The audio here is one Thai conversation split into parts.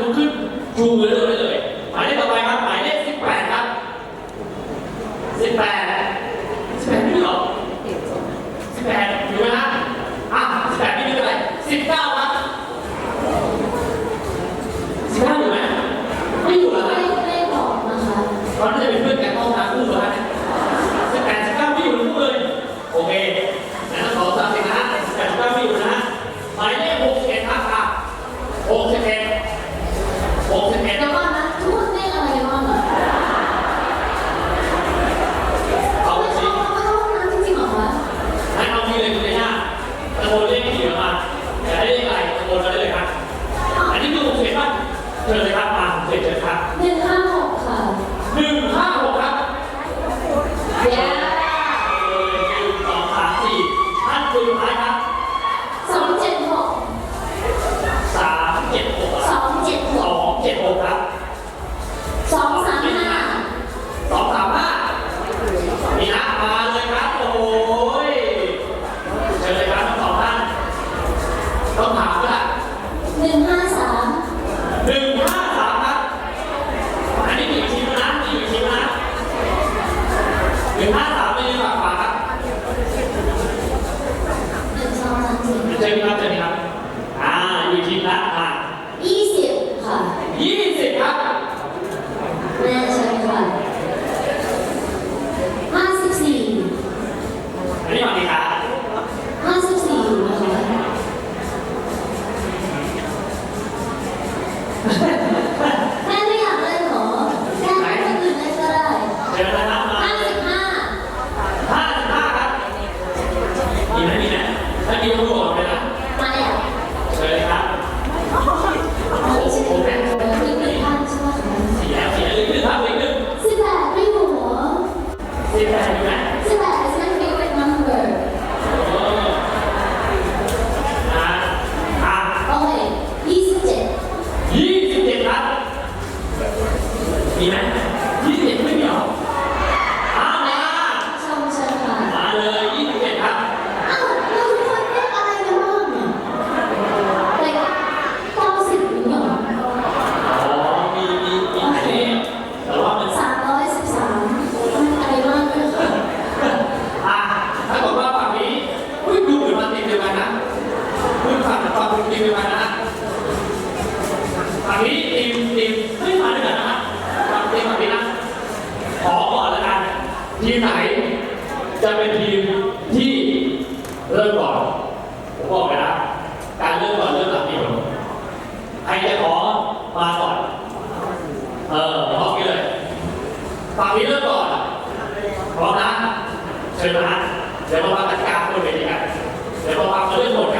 ลุกขึ้นชูมือได้เลยหมายเลขต่อไปครับหมายเลขสิบแปดครับสิบแปด Además, มมานะฝั่งนี้ทีมทีมไม่มาด้วยกันนะฮะฝั่งทีมฝั่งนี้นะขอก่อนละกันทีมไหน จะเป็นทีมที่เริ่มก่อนผมบอกไเลยนะการเริ่มก่อนเริ่มหลังนี่ผมใครจะขอมาก่อนเออขอกี้เลยฝั่งนี้เริ่มก่อนพร้อมนะเชิญมาเดี๋ยวมาวางกติกาคนเวทีกันเดี๋ยวมาฟังเรื่องหมดกัน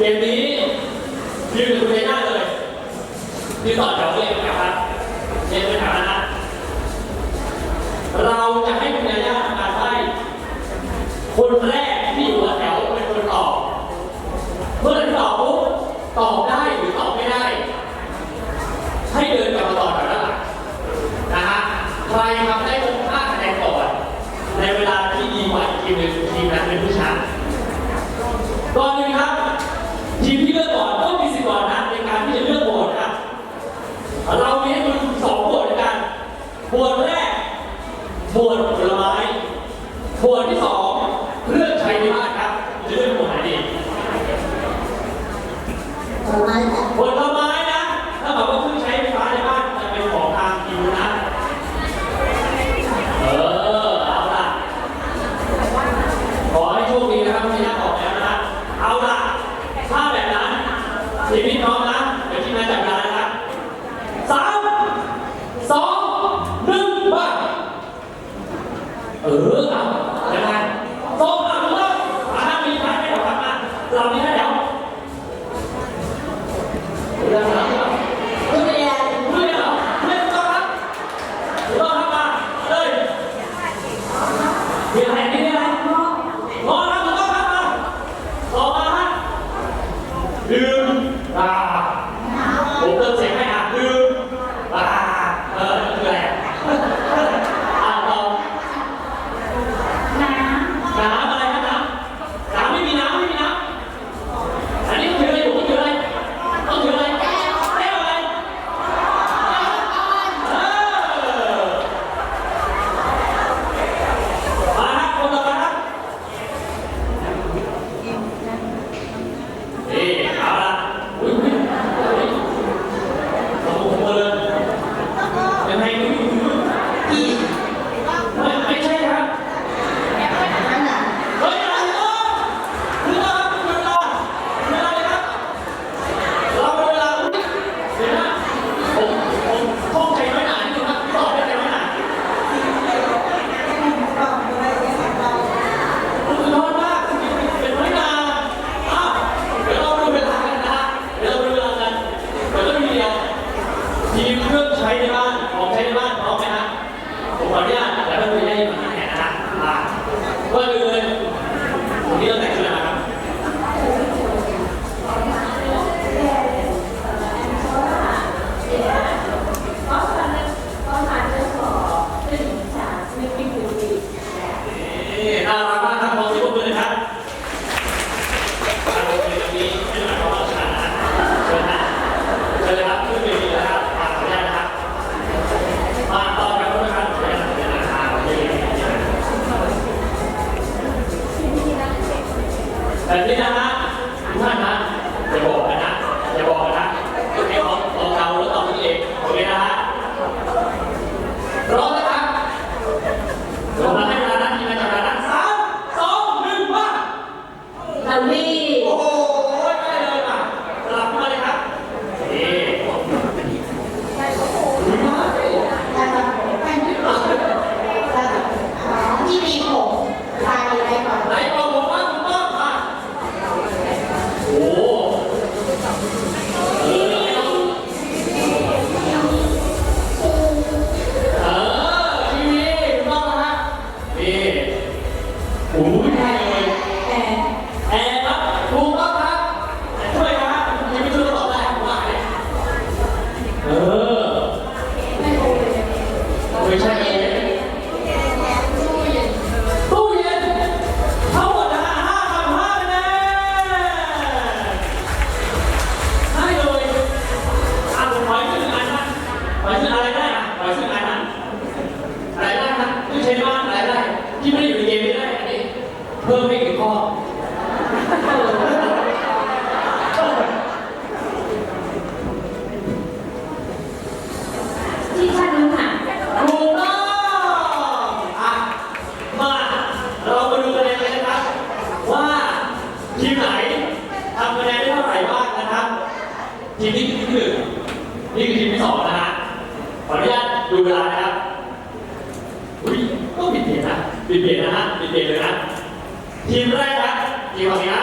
เกมนี้ยืนคุณเทน่าเลยที่ต่อแถวเลยนะครับเย็นเป็นฐานะเราจะให้คุณเทน่าทำการไล่คนแรก ผลไะไม้นะ ถ้าบอกว่าเครื่งใช้ฟ้าในบ้านจะเป็นของทางอิวนะ เออ เอาล่ะ ขอให้โชคดีนะครับที่นักออกแล้วนะ เอาละถ้าแบบนั้นชีวิตน้องนะ เดี๋ยวที่มาจัดกาน and I know นี่น่ารักมากครับขอเสียงปรบมือหน่อยครับมาคุยตรงนี้ขึ้นมาของเราชนะเชิญนะเชิญเลยครับขึ้นเวทีนะครับมาขออนุญาตนะครับ มาต่อกันนะครับขออนุญาตขออนุญาตนะครับนี่นะครับแบบนี้นะฮะ ทีมนี้คือทีมที่หนึ่งนี่คือทีมที่สองนะฮะขออนุญาตดูเวลานะครับอุ้ยต้องปิดเปลี่ยนนะปิดเปลี่ยนนะฮะปิดเปลี่ยนเลยนะทีมแรกนะทีมของนี้นะ